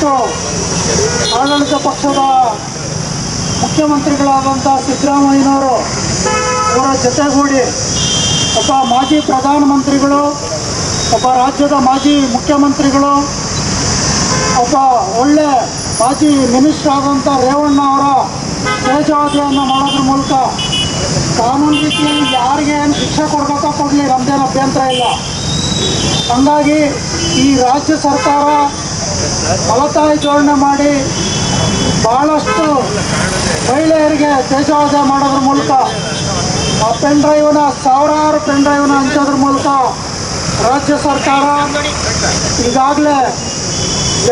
ಇವತ್ತು ಆಡಳಿತ ಪಕ್ಷದ ಮುಖ್ಯಮಂತ್ರಿಗಳಾದಂಥ ಸಿದ್ದರಾಮಯ್ಯನವರು ಅವರ ಜೊತೆಗೂಡಿ ಒಬ್ಬ ಮಾಜಿ ಪ್ರಧಾನಮಂತ್ರಿಗಳು, ಒಬ್ಬ ರಾಜ್ಯದ ಮಾಜಿ ಮುಖ್ಯಮಂತ್ರಿಗಳು, ಒಬ್ಬ ಒಳ್ಳೆ ಮಾಜಿ ಮಿನಿಸ್ಟರ್ ಆದಂಥ ರೇವಣ್ಣ ಅವರ ತೇಜಾವಧಿಯನ್ನು ಮಾಡೋದ್ರ ಮೂಲಕ ಕಾನೂನು ರೀತಿಯಲ್ಲಿ ಯಾರಿಗೆ ಏನು ಶಿಕ್ಷೆ ಕೊಡಬೇಕೋ ಕೊಡಲಿ ನಮ್ಮದೇನು ಅಭ್ಯಂತರ ಇಲ್ಲ. ಹಂಗಾಗಿ ಈ ರಾಜ್ಯ ಸರ್ಕಾರ ಫಲತಾಯಿ ಜೋಡಣೆ ಮಾಡಿ ಭಾಳಷ್ಟು ಮಹಿಳೆಯರಿಗೆ ದೇಶವಾದ ಮಾಡೋದ್ರ ಮೂಲಕ ಆ ಪೆನ್ ಡ್ರೈವ್ನ ಸಾವಿರಾರು ಪೆನ್ ಡ್ರೈವ್ನ ಹಂಚೋದ್ರ ಮೂಲಕ ರಾಜ್ಯ ಸರ್ಕಾರ ಈಗಾಗಲೇ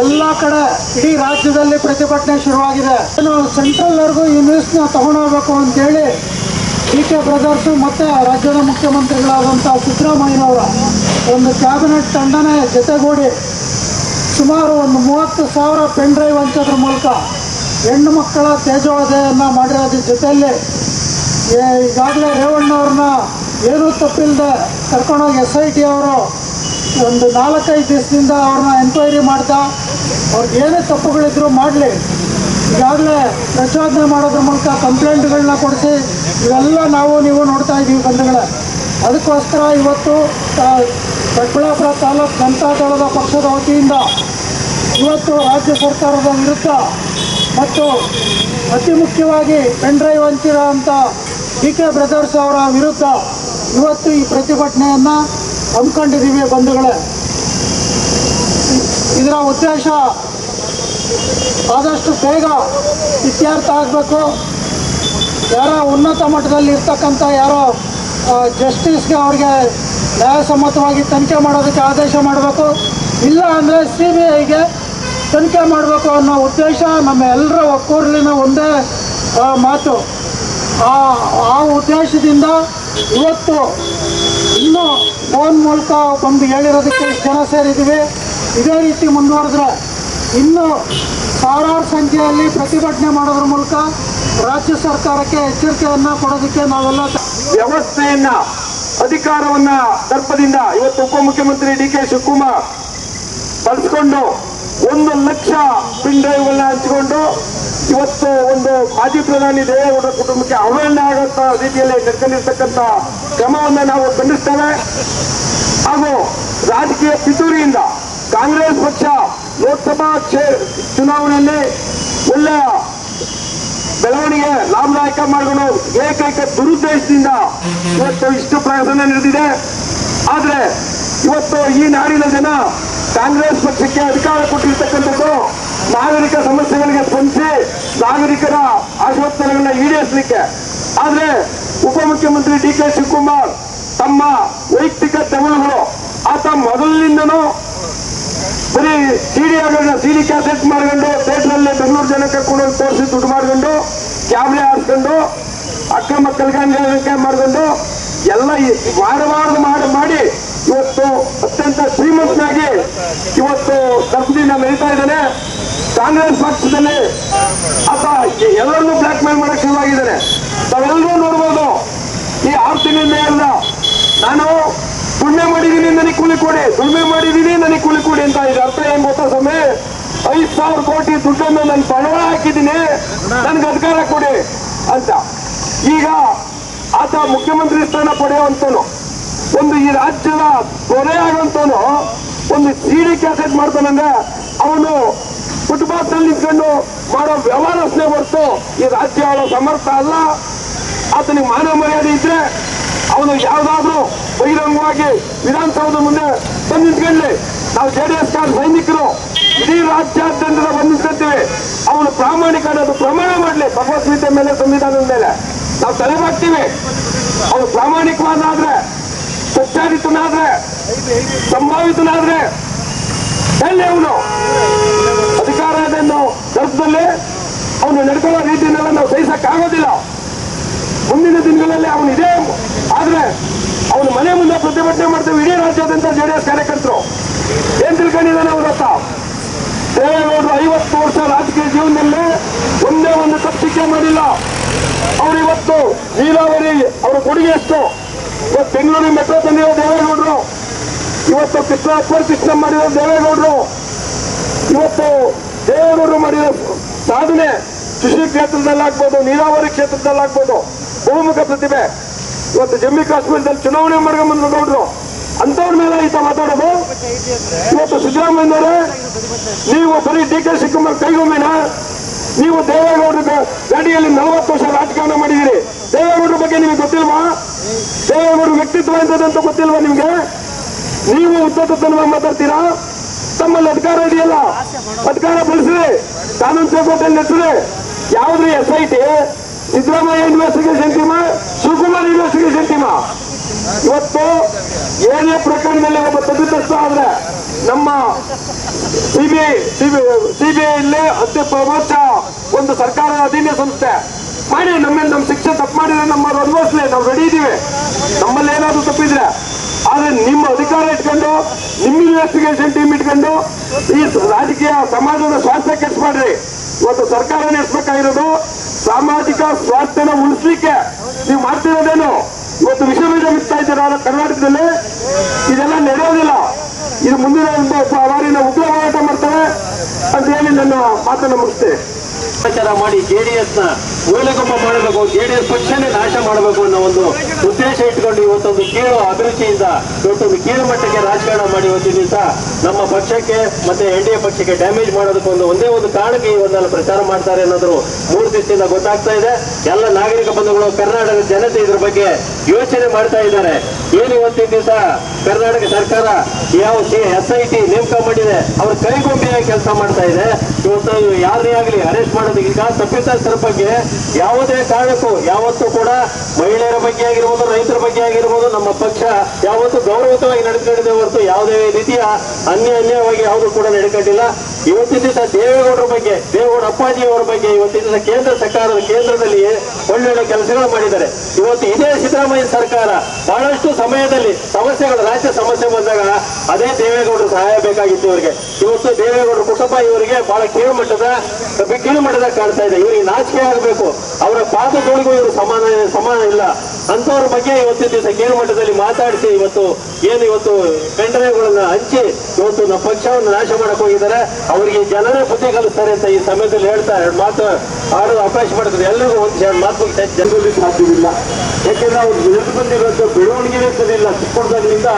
ಎಲ್ಲ ಕಡೆ ಇಡೀ ರಾಜ್ಯದಲ್ಲಿ ಪ್ರತಿಭಟನೆ ಶುರುವಾಗಿದೆ. ಏನು ಸೆಂಟ್ರಲ್ವರೆಗೂ ಈ ನ್ಯೂಸ್ನ ತಗೊಂಡೋಗ್ಬೇಕು ಅಂತೇಳಿ ಡಿ ಕೆ ಬ್ರದರ್ಸು ಮತ್ತು ರಾಜ್ಯದ ಮುಖ್ಯಮಂತ್ರಿಗಳಾದಂಥ ಸಿದ್ದರಾಮಯ್ಯನವರ ಒಂದು ಕ್ಯಾಬಿನೆಟ್ ತಂಡನೇ ಜೊತೆಗೂಡಿ ಸುಮಾರು ಒಂದು ಮೂವತ್ತು ಸಾವಿರ ಪೆನ್ ಡ್ರೈವ್ ಹಂಚೋದ್ರ ಮೂಲಕ ಹೆಣ್ಣು ಮಕ್ಕಳ ತೇಜೋದಯನ್ನು ಮಾಡಿರೋದ್ರ ಜೊತೆಯಲ್ಲಿ ಈಗಾಗಲೇ ರೇವಣ್ಣವ್ರನ್ನ ಏನೂ ತಪ್ಪಿಲ್ಲದೆ ಕರ್ಕೊಂಡೋಗಿ ಎಸ್ ಐ ಟಿ ಅವರು ಒಂದು ನಾಲ್ಕೈದು ದಿವಸದಿಂದ ಅವ್ರನ್ನ ಎಂಕ್ವೈರಿ ಮಾಡ್ತಾ, ಅವ್ರಿಗೆ ಏನೇ ತಪ್ಪುಗಳಿದ್ರು ಮಾಡಲಿ. ಈಗಾಗಲೇ ಪ್ರಚೋದನೆ ಮಾಡೋದ್ರ ಮೂಲಕ ಕಂಪ್ಲೇಂಟ್ಗಳನ್ನ ಕೊಡಿಸಿ, ಇವೆಲ್ಲ ನಾವು, ನೀವು ನೋಡ್ತಾ ಇದ್ದೀವಿ ಬಂಧುಗಳೇ. ಅದಕ್ಕೋಸ್ಕರ ಇವತ್ತು ದೊಡ್ಡಬಳ್ಳಾಪುರ ತಾಲೂಕು ಜನತಾ ದಳದ ಪಕ್ಷದ ವತಿಯಿಂದ ಇವತ್ತು ರಾಜ್ಯ ಸರ್ಕಾರದ ವಿರುದ್ಧ ಮತ್ತು ಅತಿ ಮುಖ್ಯವಾಗಿ ಪೆನ್ ಡ್ರೈವ್ ಹಂಚಿರೋ ಅಂಥ ಡಿ ಕೆ ಬ್ರದರ್ಸ್ ಅವರ ವಿರುದ್ಧ ಇವತ್ತು ಈ ಪ್ರತಿಭಟನೆಯನ್ನು ಹಮ್ಮಿಕೊಂಡಿದ್ದೀವಿ ಬಂಧುಗಳೇ. ಇದರ ಉದ್ದೇಶ ಆದಷ್ಟು ಬೇಗ ಇತ್ಯರ್ಥ ಆಗಬೇಕು. ಯಾರೋ ಉನ್ನತ ಮಟ್ಟದಲ್ಲಿ ಇರ್ತಕ್ಕಂಥ ಯಾರೋ ಜಸ್ಟಿಸ್ಗೆ ಅವ್ರಿಗೆ ನ್ಯಾಯಸಮ್ಮತವಾಗಿ ತನಿಖೆ ಮಾಡೋದಕ್ಕೆ ಆದೇಶ ಮಾಡಬೇಕು. ಇಲ್ಲ ಅಂದರೆ ಸಿ ಬಿ ಐಗೆ ತನಿಖೆ ಮಾಡಬೇಕು ಅನ್ನೋ ಉದ್ದೇಶ ನಮ್ಮ ಎಲ್ಲರ ಒಕ್ಕೂರಲಿನ ಒಂದೇ ಮಾತು. ಆ ಆ ಉದ್ದೇಶದಿಂದ ಇವತ್ತು ಇನ್ನೂ ಫೋನ್ ಮೂಲಕ ಬಂದು ಹೇಳಿರೋದಕ್ಕೆ ಜನ ಸೇರಿದ್ದೀವಿ. ಇದೇ ರೀತಿ ಮುಂದುವರೆದ್ರೆ ಇನ್ನೂ ಸಾವಿರಾರು ಸಂಖ್ಯೆಯಲ್ಲಿ ಪ್ರತಿಭಟನೆ ಮಾಡೋದ್ರ ಮೂಲಕ ರಾಜ್ಯ ಸರ್ಕಾರಕ್ಕೆ ಎಚ್ಚರಿಕೆಯನ್ನು ಕೊಡೋದಕ್ಕೆ ನಾವೆಲ್ಲ ವ್ಯವಸ್ಥೆಯನ್ನ, ಅಧಿಕಾರವನ್ನ ದರ್ಪದಿಂದ ಇವತ್ತು ಉಪಮುಖ್ಯಮಂತ್ರಿ ಡಿ ಕೆ ಶಿವಕುಮಾರ್ ಬಳಸ್ಕೊಂಡು ಒಂದು ಲಕ್ಷ ಪಿನ್ ಡ್ರೈವ್ಗಳನ್ನ ಹಂಚಿಕೊಂಡು ಇವತ್ತು ಒಂದು ಮಾಜಿ ಪ್ರಧಾನಿ ದೇವೇಗೌಡರ ಕುಟುಂಬಕ್ಕೆ ಅವಹೇಳನ ಆಗುವಂತ ರೀತಿಯಲ್ಲಿ ನಡ್ಕೊಂಡಿರ್ತಕ್ಕಂಥ ಕ್ರಮವನ್ನ ನಾವು ಖಂಡಿಸ್ತೇವೆ. ಹಾಗೂ ರಾಜಕೀಯ ಪಿತೂರಿಯಿಂದ ಕಾಂಗ್ರೆಸ್ ಪಕ್ಷ ಲೋಕಸಭಾ ಚುನಾವಣೆಯಲ್ಲಿ ಒಳ್ಳೆಯ ಬೆಳವಣಿಗೆ ಲಾಭದಾಯಕ ಮಾಡಿಕೊಂಡು ಏಕೈಕ ದುರುದ್ದೇಶದಿಂದ ಇವತ್ತು ಇಷ್ಟು ಪ್ರಯತ್ನ ನಡೆದಿದೆ. ಆದ್ರೆ ಇವತ್ತು ಈ ನಾಡಿನ ಜನ ಕಾಂಗ್ರೆಸ್ ಪಕ್ಷಕ್ಕೆ ಅಧಿಕಾರ ಕೊಟ್ಟಿರ್ತಕ್ಕಂಥದ್ದು ನಾಗರಿಕ ಸಮಸ್ಯೆಗಳಿಗೆ ಸ್ಪಂದಿಸಿ ನಾಗರಿಕರ ಆಶೋತ್ತರಗಳನ್ನ ಈಡೇರಿಸಲಿಕ್ಕೆ. ಆದ್ರೆ ಉಪಮುಖ್ಯಮಂತ್ರಿ ಡಿ ಕೆ ಶಿವಕುಮಾರ್ ತಮ್ಮ ವೈಯಕ್ತಿಕ ತೆವಳುಗಳು ಆತ ಮೊದಲಿನಿಂದನೂ ಬರೀ ಸಿಡಿಗಳನ್ನ ಸಿಡಿ ಕ್ಯಾಸೆಟ್ ಮಾಡ್ಕೊಂಡು ಥಿಯೇಟ್ರಲ್ಲಿ ಬೆಂಗಳೂರು ಜನ ಕರ್ಕೊಂಡು ತೋರಿಸಿ ದುಡ್ಡು ಮಾಡ್ಕೊಂಡು ಕ್ಯಾಮ್ರೆ ಹಾರಿಸ್ಕೊಂಡು ಅಕ್ರಮ ಕಲ್ಗಾಣಿಕೆ ಮಾಡ್ಕೊಂಡು ಎಲ್ಲ ವಾರ ವಾರದ ಮಾಡಿ ಇವತ್ತು ಅತ್ಯಂತ ಶ್ರೀಮಂತನಾಗಿ ಇವತ್ತು ದರ್ಪದಿನ ನಡೀತಾ ಇದ್ದಾನೆ. ಕಾಂಗ್ರೆಸ್ ಪಕ್ಷದಲ್ಲಿ ಆತ ಎಲ್ಲರನ್ನು ಬ್ಲಾಕ್ ಮೇಲ್ ಮಾಡಕ್ಕೆ ಶುರುವಾಗಿದ್ದಾನೆ. ತಾವೆಲ್ಲರೂ ನೋಡ್ಬೋದು, ಈ ಆರು ತಿಂಗಳಿಂದ ಹೇಳ್ದ ನಾನು ದುಡಿಮೆ ಮಾಡಿದೀನಿ ನನಗೆ ಕೂಲಿ ಕೊಡಿ, ದುಡಿಮೆ ಮಾಡಿದೀನಿ ನನಗೆ ಕೂಲಿ ಕೊಡಿ ಅಂತ ಇದೆ ಅರ್ಥ ಏನ್ ಗೊತ್ತಾ ಸ್ವಾಮಿ? ಐದ್ ಸಾವಿರ ಕೋಟಿ ದುಡ್ಡನ್ನು ನಾನು ಬಂಡವಾಳ ಹಾಕಿದ್ದೀನಿ. ನನ್ಗೆ ಅಧಿಕಾರ ಕೊಡಿ ಅಂತ. ಈಗ ಆತ ಮುಖ್ಯಮಂತ್ರಿ ಸ್ಥಾನ ಪಡೆಯುವಂತನು ಒಂದು ಈ ರಾಜ್ಯದ ದೊರೆ ಆಗುವಂತನು ಒಂದು ಸಿಡಿ ಕ್ಯಾಸೆಟ್ ಮಾಡ್ತಾನಂದ್ರೆ ಅವನು ಫುಟ್ಪಾತ್ನಲ್ಲಿ ನಿಂತ್ಕೊಂಡು ಮಾಡೋ ವ್ಯವಹಾರಸ್ನೇ ಹೊರತು ಈ ರಾಜ್ಯ ಅವಳ ಸಮರ್ಥ ಅಲ್ಲ. ಆತನಿಗೆ ಮಾನವ ಮರ್ಯಾದೆ ಇದ್ರೆ ಅವನು ಯಾವ್ದಾದ್ರು ಬಹಿರಂಗವಾಗಿ ವಿಧಾನಸೌಧ ಮುಂದೆ ಬಂದು ನಾವು ಜೆ ಡಿ ಎಸ್ ಕಾರ್ ಸೈನಿಕರು ಇಡೀ ರಾಜ್ಯಾದ್ಯಂತ ಬಂದು ನಿಂತ್ಕೊಳ್ತೀವಿ. ಅವನು ಪ್ರಾಮಾಣಿಕ ಅನ್ನೋದು ಪ್ರಮಾಣ ಮಾಡಲಿ. ಭಗವದ್ಗೀತೆ ಮೇಲೆ, ಸಂವಿಧಾನದ ಮೇಲೆ. ನಾವು ತಲೆಬಾಗ್ತೀವಿ ಅವನು ಪ್ರಾಮಾಣಿಕವಾದಾದ್ರೆ ಸಚ್ಚಾರಿತನಾದ್ರೆ ಸಂಭಾವಿತನಾದ್ರೆ ಎಲ್ಲಿ ಅವನು? ಅಧಿಕಾರ ಗರ್ಭದಲ್ಲಿ ಅವನು ನಡ್ಕೊಳ್ಳೋ ರೀತಿಯನ್ನೆಲ್ಲ ನಾವು ಸಹಿಸಕ್ ಆಗೋದಿಲ್ಲ ಮುಂದಿನ ದಿನಗಳಲ್ಲಿ ಅವನು ಇದೇ. ಆದ್ರೆ ಅವನು ಮನೆ ಮುಂದೆ ಪ್ರತಿಭಟನೆ ಮಾಡ್ತೇವೆ. ಇಡೀ ರಾಜ್ಯಾದ್ಯಂತ ಜೆಡಿಎಸ್ ಕಾರ್ಯಕರ್ತರು. ಏನ್ ತಿಳ್ಕೊಂಡಿದ್ದಾನೆ ಅವರ ಹತ್ರ ದೇವೇಗೌಡರು ಐವತ್ತು ವರ್ಷ ರಾಜಕೀಯ ಜೀವನದಲ್ಲಿ ಒಂದೇ ಒಂದು ತಪ್ಪಿಕೆ ಮಾಡಿಲ್ಲ. ಅವರಿವತ್ತು ನೀರಾವರಿ ಅವರ ಕೊಡುಗೆ ಎಷ್ಟು? ಇವತ್ತು ಬೆಂಗಳೂರಿನ ಮೆಟ್ರೋ ತಂದಿರೋ ದೇವೇಗೌಡರು, ಇವತ್ತು ಕೃಷ್ಣ ಅಕ್ಬರ್ ಕೃಷ್ಣ ಮಾಡಿರೋ ದೇವೇಗೌಡರು, ಇವತ್ತು ದೇವೇಗೌಡರು ಮಾಡಿರೋ ಸಾಧನೆ ಕೃಷಿ ಕ್ಷೇತ್ರದಲ್ಲಾಗ್ಬೋದು, ನೀರಾವರಿ ಕ್ಷೇತ್ರದಲ್ಲಾಗ್ಬೋದು, ಬಹುಮುಖ ಪ್ರತಿಭೆ. ಇವತ್ತು ಜಮ್ಮು ಕಾಶ್ಮೀರದಲ್ಲಿ ಚುನಾವಣೆ ಮಾಡ್ಕೊಂಡ್ಬಂದ್ರು ನೋಡ್ರು ಅಂತವ್ರ ಮೇಲೆ ಈತ ಮಾತಾಡೋದು? ಇವತ್ತು ಸಿದ್ದರಾಮಯ್ಯನವರೇ ನೀವು ಬರೀ ಡಿ ಕೆ ಶಿವಕುಮಾರ್ ಕೈಗೊಮ್ಮೆನ ನೀವು ದೇವೇಗೌಡರ ಗಾಡಿಯಲ್ಲಿ ನಲವತ್ತು ವರ್ಷ ರಾಜಕಾರಣ ಮಾಡಿದ್ದೀರಿ. ದೇವೇಗೌಡರ ಬಗ್ಗೆ ನಿಮಗೆ ಗೊತ್ತಿಲ್ವಾ? ದೇವೇಗೌಡರ ವ್ಯಕ್ತಿತ್ವ ಎಂತದಂತ ಗೊತ್ತಿಲ್ವಾ ನಿಮ್ಗೆ? ನೀವು ಉದ್ದತನ ಮಾತಾಡ್ತೀರಾ? ತಮ್ಮಲ್ಲಿ ಅಧಿಕಾರ ಇದೆಯಲ್ಲ? ಅಧಿಕಾರ ಬಳಸ್ರಿ ಕಾನೂನು ಚೌಕಟ್ಟಲ್ಲಿ ನಡೆಸ್ರಿ ಯಾವ್ದ್ರಿ S I T Siddaramaiah investigation team Shivakumar investigation team ಇವತ್ತು ಏನೇ ಪ್ರಕರಣದಲ್ಲಿ ಒಬ್ಬ ತಪ್ಪಿತಸ್ಥ ಆದ್ರೆ ನಮ್ಮ ಸಿಬಿಐ ಸಿಬಿಐ ಇಲ್ಲಿ ಅತಿ ಪ್ರಮುಖ ಒಂದು ಸರ್ಕಾರದ ಅಧೀನ ಸಂಸ್ಥೆ. ಮಾಡಿ, ನಮ್ಮೇಲೆ ನಮ್ಮ ಶಿಕ್ಷೆ ತಪ್ಪು ಮಾಡಿದ್ರೆ ನಮ್ಮ ಅನುಭವಿಸ್ಲಿ, ನಾವು ರೆಡಿ ಇದೀವಿ. ನಮ್ಮಲ್ಲಿ ಏನಾದ್ರು ತಪ್ಪಿದ್ರೆ, ಆದ್ರೆ ನಿಮ್ಮ ಅಧಿಕಾರ ಇಟ್ಕೊಂಡು, ನಿಮ್ಮ ಇನ್ವೆಸ್ಟಿಗೇಷನ್ ಟೀಮ್ ಇಟ್ಕೊಂಡು, ಈ ರಾಜಕೀಯ ಸಮಾಜದ ಸ್ವಾಸ್ಥ್ಯ ಕೆಟ್ಟ ಮಾಡ್ರಿ. ಇವತ್ತು ಸರ್ಕಾರ ನಡೆಸಬೇಕಾಗಿರೋದು ಸಾಮಾಜಿಕ ಸ್ವಾಸ್ಥ್ಯನ ಉಳಿಸ್ಲಿಕ್ಕೆ ನೀವು ಮಾಡ್ತಿರೋದೇನು? ಇವತ್ತು ವಿಷ ಬೀಜ ಬಿತ್ತಾ ನಾನು ಕರ್ನಾಟಕದಲ್ಲಿ ಇದೆಲ್ಲ ನಡೆಯೋದಿಲ್ಲ. ಇದು ಮುಂದಿನ ಒಂದು ಬಾರಿನ ಉಗ್ರ ಹೋರಾಟ ಮಾಡ್ತಾರೆ ಅಂತ ಹೇಳಿ ನನ್ನ ಮಾತನ್ನು ಮುಗಿಸ್ತೇನೆ. ಪ್ರಚಾರ ಮಾಡಿ ಜೆಡಿಎಸ್ನ ಮೂಲಗೊಬ್ಬ ಮಾಡಬೇಕು ಜೆಡಿಎಸ್ ಪಕ್ಷನೇ ನಾಶ ಮಾಡಬೇಕು ಅನ್ನೋ ಒಂದು ಉದ್ದೇಶ ಇಟ್ಕೊಂಡು ಇವತ್ತೊಂದು ಕೀಳು ಅಭಿರುಚಿಯಿಂದ ಇವತ್ತೊಂದು ಕೀಳು ಮಟ್ಟಕ್ಕೆ ರಾಜಕಾರಣ ಮಾಡಿ ಇವತ್ತಿನ ದಿವಸ ನಮ್ಮ ಪಕ್ಷಕ್ಕೆ ಮತ್ತೆ ಎನ್ ಡಿ ಎ ಪಕ್ಷಕ್ಕೆ ಡ್ಯಾಮೇಜ್ ಮಾಡೋದಕ್ಕೆ ಒಂದು ಒಂದೇ ಒಂದು ಕಾರಣಕ್ಕೆ ಇವನ್ನೆಲ್ಲ ಪ್ರಚಾರ ಮಾಡ್ತಾರೆ ಅನ್ನೋದು ಮೂರು ದಿವಸದಿಂದ ಗೊತ್ತಾಗ್ತಾ ಇದೆ. ಎಲ್ಲ ನಾಗರಿಕ ಬಂಧುಗಳು ಕರ್ನಾಟಕದ ಜನತೆ ಇದ್ರ ಬಗ್ಗೆ ಯೋಚನೆ ಮಾಡ್ತಾ ಇದ್ದಾರೆ. ಏನು ಇವತ್ತಿನ ದಿವಸ ಕರ್ನಾಟಕ ಸರ್ಕಾರ ಯಾವ ಎಸ್ ಐ ಟಿ ನೇಮಕ ಮಾಡಿದೆ, ಅವ್ರ ಕೈಗೊಂಬೆಯ ಕೆಲಸ ಮಾಡ್ತಾ ಇದೆ. ಇವತ್ತು ಯಾರೇ ಆಗಲಿ ಅರೆಸ್ಟ್ ಮಾಡೋದಕ್ಕಿಂತ ತಪ್ಪಿತಸ್ಥರ ಬಗ್ಗೆ ಯಾವುದೇ ಕಾರಣಕ್ಕೂ, ಯಾವತ್ತೂ ಕೂಡ ಮಹಿಳೆಯರ ಬಗ್ಗೆ ಆಗಿರ್ಬೋದು, ರೈತರ ಬಗ್ಗೆ ಆಗಿರ್ಬೋದು, ನಮ್ಮ ಪಕ್ಷ ಯಾವತ್ತೂ ಗೌರವಯುತವಾಗಿ ನಡೆದುಕೊಂಡಿದೆ ಹೊರತು ಯಾವುದೇ ರೀತಿಯ ಅನ್ಯ ಅನ್ಯವಾಗಿ ಯಾವುದೂ ಕೂಡ ನಡೆಕೊಂಡಿಲ್ಲ ಇವತ್ತಿನ ದಿವಸ ದೇವೇಗೌಡರ ಬಗ್ಗೆ, ದೇವೇಗೌಡ ಅಪ್ಪಾಜಿ ಅವರ ಬಗ್ಗೆ ಇವತ್ತಿನ ದಿವಸ ಕೇಂದ್ರ ಸರ್ಕಾರದ ಕೇಂದ್ರದಲ್ಲಿ ಒಳ್ಳೊಳ್ಳೆ ಕೆಲಸಗಳು ಮಾಡಿದ್ದಾರೆ. ಇವತ್ತು ಇದೇ ಸಿದ್ದರಾಮಯ್ಯ ಸರ್ಕಾರ ಬಹಳಷ್ಟು ಸಮಯದಲ್ಲಿ ಸಮಸ್ಯೆಗಳು, ರಾಜ್ಯ ಸಮಸ್ಯೆ ಬಂದಾಗ ಅದೇ ದೇವೇಗೌಡರು ಸಹಾಯ ಬೇಕಾಗಿತ್ತು ಇವರಿಗೆ. ಇವತ್ತು ದೇವೇಗೌಡರ ಕುಟುಂಬ ಇವರಿಗೆ ಬಹಳ ಕೀಳುಮಟ್ಟದ ಕೀಳುಮಟ್ಟದ ಕಾಣ್ತಾ ಇದೆ. ಇವರಿಗೆ ನಾಚಿಕೆ ಆಗಬೇಕು. ಅವರ ಪಾದಗಳಿಗೂ ಇವರು ಸಮಾನ ಸಮಾನ ಇಲ್ಲ. ಅಂತವ್ರ ಬಗ್ಗೆ ಇವತ್ತಿನ ದಿವಸ ಕೀಳುಮಟ್ಟದಲ್ಲಿ ಮಾತಾಡಿಸಿ ಇವತ್ತು ಏನು ಇವತ್ತು ಪೆಂಡ್ರೈವ್ಗಳನ್ನ ಹಂಚಿ ಇವತ್ತು ನಮ್ಮ ಪಕ್ಷವನ್ನು ನಾಶ ಮಾಡಕ್ ಹೋಗಿದ್ದಾರೆ. ಅವರಿಗೆ ಜನರೇ ಬುದ್ಧಿ ಕಲಿಸ್ತಾರೆ ಅಂತ ಈ ಸಮಯದಲ್ಲಿ ಹೇಳ್ತಾ ಎರಡು ಮಾತು ಆಡೋದು ಅವಕಾಶ ಮಾಡ್ತದೆ ಎಲ್ಲರಿಗೂ ಒಂದು ಎರಡು ಮಾತು ಜನರಲ್ಲಿ ಸಾಧ್ಯವಿಲ್ಲ. ಯಾಕೆಂದ್ರೆ ಅವ್ರು ಬೆಳೆದು ಬಂದಿರುವಂತ ಬೆಳವಣಿಗೆ ಇರ್ತದಿಲ್ಲ ಚಿಕ್ಕದಾಗಿನಿಂದ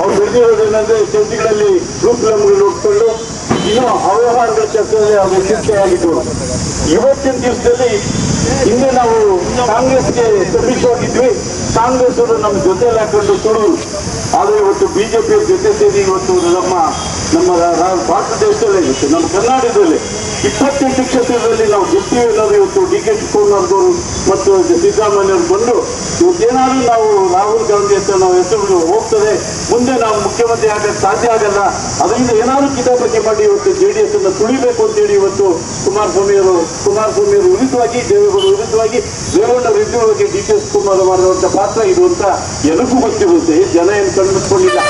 ಅವ್ರು ಬೆಳೆದಿರೋದ್ರಿಂದ ಗ್ರೂಪ್ ಫಿಲಮ್ಗಳು ನೋಡ್ಕೊಂಡು ಇನ್ನೂ ಅವ್ಯವಹಾರದ ಚರ್ಚೆಯಲ್ಲಿ ಅವರು ಶಿಕ್ಷೆಯಾಗಿದ್ದು ಇವತ್ತಿನ ದಿವಸದಲ್ಲಿ ಹಿಂದೆ ನಾವು ಕಾಂಗ್ರೆಸ್ಗೆ ಸಬ್ಮಿಟ್ ಆಗಿದ್ವಿ ಕಾಂಗ್ರೆಸ್ ಅವರು ನಮ್ಮ ಜೊತೆಯಲ್ಲಿ ಹಾಕೊಂಡು ತುಳು ಆದರೆ ಇವತ್ತು ಬಿಜೆಪಿ ಜೊತೆ ಸೇರಿ ಇವತ್ತು ನಮ್ಮ ನಮ್ಮ ಭಾರತ ದೇಶದಲ್ಲೇ ಇರುತ್ತೆ. ನಮ್ಮ ಕರ್ನಾಟಕದಲ್ಲಿ ಇಪ್ಪತ್ತೆಂಟು ಕ್ಷೇತ್ರದಲ್ಲಿ ನಾವು ಗೆಲ್ತೀವಿ ಅನ್ನೋದು ಇವತ್ತು ಡಿ ಕೆ ಶಿವಕುಮಾರ್ದವರು ಮತ್ತು ಸಿದ್ದರಾಮಯ್ಯವ್ರು ಬಂದು ಇವತ್ತೇನಾದ್ರೂ ನಾವು ರಾಹುಲ್ ಗಾಂಧಿ ಅಂತ ನಾವು ಹೆಸರು ಹೋಗ್ತದೆ, ಮುಂದೆ ನಾವು ಮುಖ್ಯಮಂತ್ರಿ ಆಗಕ್ಕೆ ಸಾಧ್ಯ ಆಗಲ್ಲ, ಅದರಿಂದ ಏನಾದರೂ ಕಿತಾಪತಿ ಮಾಡಿ ಇವತ್ತು ಜೆ ಡಿ ಎಸ್ ಅನ್ನು ತುಳಿಬೇಕು ಅಂತೇಳಿ ಇವತ್ತು ಕುಮಾರಸ್ವಾಮಿ ಅವರು ಕುಮಾರಸ್ವಾಮಿ ಅವರು ವಿರುದ್ಧವಾಗಿ ದೇವೇಗೌಡ ವಿರುದ್ಧವಾಗಿ ದೇವೇಗೌಡ ವಿರುದ್ಧವಾಗಿ ಡಿ ಕೆ ಶಿವಕುಮಾರ್ ಮಾಡಿರುವಂತ ಪಾತ್ರ ಇದು ಅಂತ ಎಲ್ಲಕ್ಕೂ ಗೊತ್ತಿರುತ್ತೆ. ಜನ ಏನು ಕಂಡುಕೊಂಡಿಲ್ಲ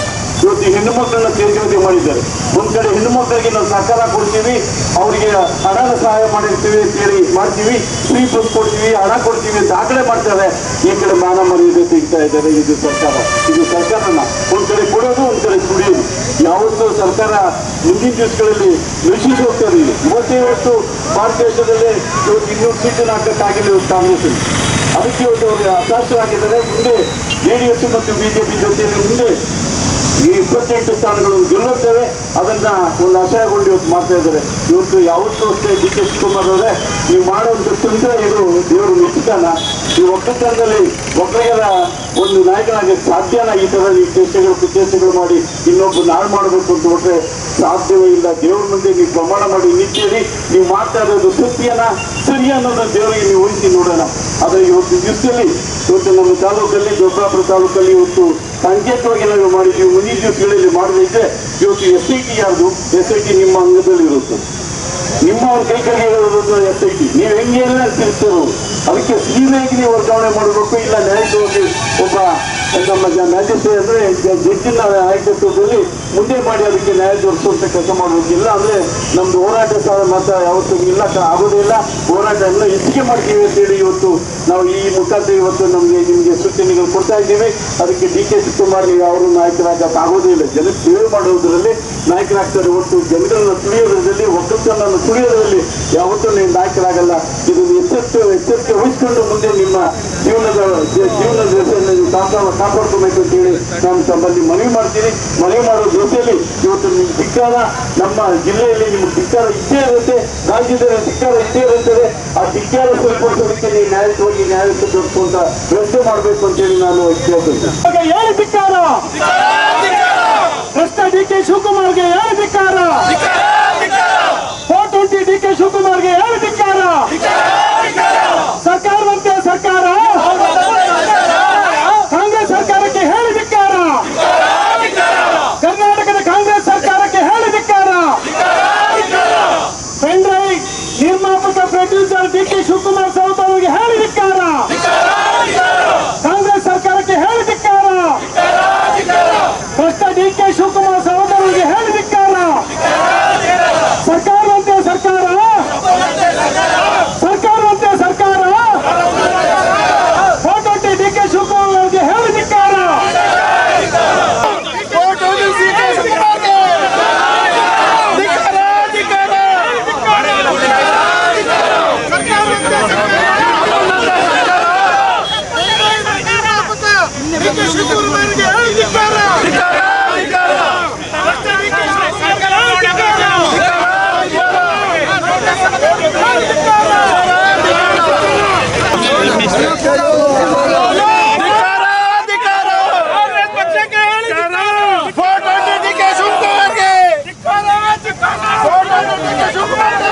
ಇವತ್ತು ಹೆಣ್ಣು ಮಕ್ಕಳನ್ನ ಸೇರ್ಗಡೆ ಮಾಡಿದ್ದಾರೆ. ಒಂದ್ ಕಡೆ ಹೆಣ್ಣು ಮಕ್ಕಳಿಗೆ ನಾವು ಸಹಕಾರ ಕೊಡ್ತೀವಿ, ಅವರಿಗೆ ಹಣದ ಸಹಾಯ ಮಾಡಿರ್ತೀವಿ, ಸೇರಿ ಮಾಡ್ತೀವಿ ಫ್ರೀ ಬಸ್ ಕೊಡ್ತೀವಿ, ಹಣ ಕೊಡ್ತೀವಿ, ದಾಖಲೆ ಮಾಡ್ತಾರೆ. ಈ ಕಡೆ ಮಾನ ಮರ್ಯಾದೆ ತೆಗಿತಾ ಇದ್ದಾರೆ, ಇದು ಸರ್ಕಾರ. ಇದು ಸರ್ಕಾರನ. ಒಂದ್ ಕಡೆ ಕೊಡೋದು, ಒಂದ್ ಕಡೆ ಕುಡಿಯೋದು. ಯಾವತ್ತೂ ಸರ್ಕಾರ ಮುಂದಿನ ದಿವಸಗಳಲ್ಲಿ ನಶಿಸಿ ಹೋಗ್ತಾರೆ ಇವತ್ತೇ ಇವತ್ತು ಭಾರತ ದೇಶದಲ್ಲಿ ಇವತ್ತು ಇನ್ನೂರು ಸೀಟನ್ನು ಹಾಕಕ್ಕಾಗಿಲ್ಲ ಇವತ್ತು ಕಾಂಗ್ರೆಸ್ ಅದಕ್ಕೆ ಅವರು ಹತಾಶರಾಗಿದ್ದಾರೆ ಮುಂದೆ ಜೆಡಿಎಸ್ ಮತ್ತು ಬಿಜೆಪಿ ಜೊತೆಯಲ್ಲಿ ಮುಂದೆ ಈ ಇಪ್ಪತ್ತೆಂಟು ಸ್ಥಾನಗಳು ಗೆಲ್ಲುತ್ತವೆ. ಅದನ್ನ ಒಂದು ಆಶಯಗೊಂಡು ಇವತ್ತು ಮಾಡ್ತಾ ಇದ್ದಾರೆ. ಇವತ್ತು ಯಾವತ್ತೂ ಅಷ್ಟೇ ಡಿ ಕೆ ಶಿವಕುಮಾರ್ ಅವರೇ, ನೀವು ಮಾಡುವಂತ ತೊಂದರೆ ಇದು ದೇವರು ಮೆಚ್ಚುತ್ತಾನ? ಈ ಒಕ್ಕಲಿತನದಲ್ಲಿ ಒಕ್ಕಲಿಗರ ಒಂದು ನಾಯಕನಾಗಿ ಸಾಧ್ಯನ ಈ ಈ ಚೇಷ್ಟೆಗಳು ಕುಚರ್ಚೆಗಳು ಮಾಡಿ ಇನ್ನೊಬ್ಬ ನಾಳು ಮಾಡಬೇಕು ಅಂತ ಹೊಟ್ಟರೆ ಸಾಧ್ಯವೇ ಇಲ್ಲ. ದೇವ್ರ ಮುಂದೆ ನೀವು ಪ್ರಮಾಣ ಮಾಡಿ ನಿಂತೇಳಿ ನೀವು ಮಾಡ್ತಾ ಇರೋದು ಸತ್ಯನ? ಸರಿ ಅನ್ನೋದನ್ನ ದೇವರಿಗೆ ನೀವು ಊಹಿಸಿ ನೋಡೋಣ. ಆದರೆ ಇವತ್ತು ದಿವಸದಲ್ಲಿ ಇವತ್ತು ನಮ್ಮ ತಾಲೂಕಲ್ಲಿ ದೊಡ್ಡಾಪುರ ತಾಲೂಕಲ್ಲಿ ಇವತ್ತು ಸಂಕೇತವಾಗಿ ನಾವು ಮಾಡಿದ್ದೀವಿ ಮುಂದಿನ ದಿವಸಗಳಲ್ಲಿ ಮಾಡದಿದ್ರೆ ಇವತ್ತು ಎಸ್ ಐ ಟಿ ಯಾರು ಎಸ್ ಐ ಟಿ ನಿಮ್ಮ ಅಂಗದಲ್ಲಿ ಇರುತ್ತೆ ನಿಮ್ಮ ಒಂದು ಕೈ ಕೆಳಗೆ ಎಸ್ ಐ ಟಿ ನೀವು ಹೆಂಗೆ ಎಲ್ಲ ತಿರ್ತಿರು ಅದಕ್ಕೆ ಸೀಮೆಗೆ ನೀವು ವರ್ಗಾವಣೆ ಮಾಡಬೇಕು, ಇಲ್ಲ ನ್ಯಾಯಯುತವಾಗಿ ಒಬ್ಬ ನಮ್ಮ ಮ್ಯಾಜಿಸ್ಟ್ರೇಟ್ ಅಂದ್ರೆ ಜಡ್ಜಿನ ನಾಯಕತ್ವದಲ್ಲಿ ಮುಂದೆ ಮಾಡಿ ಅದಕ್ಕೆ ನ್ಯಾಯ ತೋರಿಸುವಂತ ಕೆಲಸ ಮಾಡಬೇಕು. ಇಲ್ಲ ಅಂದ್ರೆ ನಮ್ದು ಹೋರಾಟ ಸಹ ಮಾತ್ರ ಯಾವತ್ತು ಇಲ್ಲ ಆಗೋದಿಲ್ಲ ಹೋರಾಟ ಎಲ್ಲ ಹೆಚ್ಚಿಗೆ ಮಾಡ್ತೀವಿ ಅಂತೇಳಿ ಇವತ್ತು ನಾವು ಈ ಮುಖಾಂತರ ಇವತ್ತು ನಮಗೆ ನಿಮಗೆ ಸೂಚನೆಗಳು ಕೊಡ್ತಾ ಇದ್ದೀವಿ. ಅದಕ್ಕೆ ಡಿ ಕೆ ಶಿವಕುಮಾರ್ ಅವರು ನಾಯಕರಾಗಕ್ಕೆ ಆಗೋದೇ ಇಲ್ಲ. ಜನಕ್ಕೆ ಸೇವೆ ಮಾಡುವುದರಲ್ಲಿ ನಾಯಕರಾಗ್ತಾರೆ ಹೊರತು ಜನಗಳನ್ನ ತುಳಿಯೋದ್ರಲ್ಲಿ ಒಕ್ಕಲತನನ್ನು ತುಳಿಯೋದ್ರಲ್ಲಿ ಯಾವತ್ತೂ ನೀವು ನಾಯಕರಾಗಲ್ಲ. ಇದನ್ನು ಎಚ್ಚೆತ್ತು ಎಚ್ಚರಿಕೆ ವಹಿಸಿಕೊಂಡು ಮುಂದೆ ನಿಮ್ಮ ಜೀವನದ ನಾವು ಕಾಪಾಡ್ಕೋಬೇಕು ಅಂತೇಳಿ ನಾನು ತಮ್ಮಲ್ಲಿ ಮನವಿ ಮಾಡ್ತೀನಿ. ಮನವಿ ಮಾಡೋ ಜೊತೆಯಲ್ಲಿ ಇವತ್ತು ನಿಮ್ಮ ಧಿಕ್ಕಾರ ನಮ್ಮ ಜಿಲ್ಲೆಯಲ್ಲಿ ನಿಮ್ಮ ಧಿಕ್ಕಾರ ಇದ್ದೇ ಇರುತ್ತೆ ರಾಜ್ಯದಲ್ಲಿ ಧಿಕ್ಕಾರ ಇದ್ದೇ ಇರುತ್ತದೆ ಆ ಧಿಕ್ಕಾರ ಸರಿಪಡಿಸೋದಕ್ಕೆ ನೀವು ನ್ಯಾಯವಾಗಿ ನ್ಯಾಯಕ್ಕೆ ದೊರಕುವಂತ ವ್ಯವಸ್ಥೆ ಮಾಡಬೇಕು ಅಂತೇಳಿ ನಾನು ಕೇಳ್ತೀನಿ ಕೃಷ್ಣ ಡಿ ಕೆ ಶಿವಕುಮಾರ್ಗೆ ಯಾರು ಧಿಕ್ಕಾರ? ಫೋರ್ ಟ್ವೆಂಟಿ ಡಿ ಕೆ ಶಿವಕುಮಾರ್ಗೆ ಯಾರು ಧಿಕ್ಕಾರ. Jesus. সরকার